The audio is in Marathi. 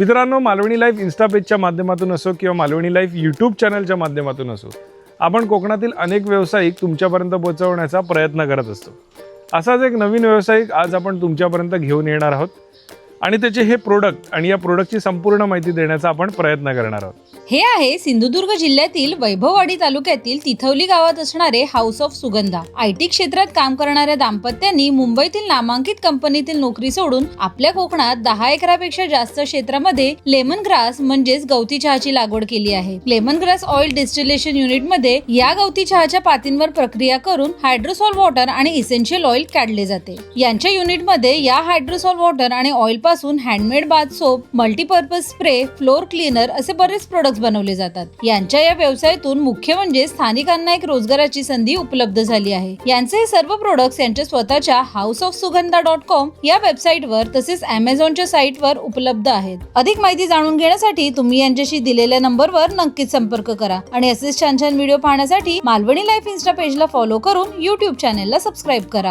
मित्रांनो मालवणी लाईफ इन्स्टा पेजच्या माध्यमातून असो किंवा मालवणी लाईफ यूट्यूब चॅनलच्या माध्यमातून असो आपण कोकणातील अनेक व्यावसायिक तुमच्यापर्यंत पोहोचवण्याचा प्रयत्न करत असतो. असाच एक नवीन व्यावसायिक आज आपण तुमच्यापर्यंत घेऊन येणार आहोत. आणि त्याचे हे प्रोडक्ट आणि या प्रोडक्टची संपूर्ण माहिती देण्याचा आपण प्रयत्न करणार आहोत. हे आहे सिंधुदुर्ग जिल्ह्यातील वैभववाडी तालुक्यातील तिथवली गावात असणारे house of Sugandha. I T क्षेत्रात काम करणाऱ्या दाम्पत्यांनी मुंबईतील नामांकित कंपनीतील नोकरी सोडून आपल्या कोकणात दहा एकरापेक्षा जास्त क्षेत्रामध्ये लेमन ग्रास म्हणजेच गवती चहाची लागवड केली आहे. लेमन ग्रास ऑइल डिस्टिलेशन युनिटमध्ये या गवती चहाच्या पातींवर प्रक्रिया करून हायड्रोसॉल वॉटर आणि इसेन्शियल ऑइल काढले जाते. यांच्या युनिटमध्ये या हायड्रोसॉल वॉटर आणि ऑइल पासून handmade bath soap multipurpose spray floor cleaner असे बरेच प्रोडक्ट्स बनवले जातात. यांच्या या व्यवसायातून मुख्य म्हणजे स्थानिकांना एक रोजगाराची संधी उपलब्ध झाली आहे. यांचे हे सर्व प्रोडक्ट्स यांच्या स्वतःच्या house of Sugandha dot com या वेबसाईटवर तसेच अमेझॉनच्या साईटवर उपलब्ध आहेत. अधिक माहिती जाणून घेण्यासाठी तुम्ही यांच्याशी दिलेल्या नंबरवर नक्कीच संपर्क करा. आणि असेच छान छान व्हिडिओ पाहण्यासाठी मालवणी लाईफ इन्स्टा पेजला फॉलो करून युट्यूब चॅनेलला सबस्क्राईब करा.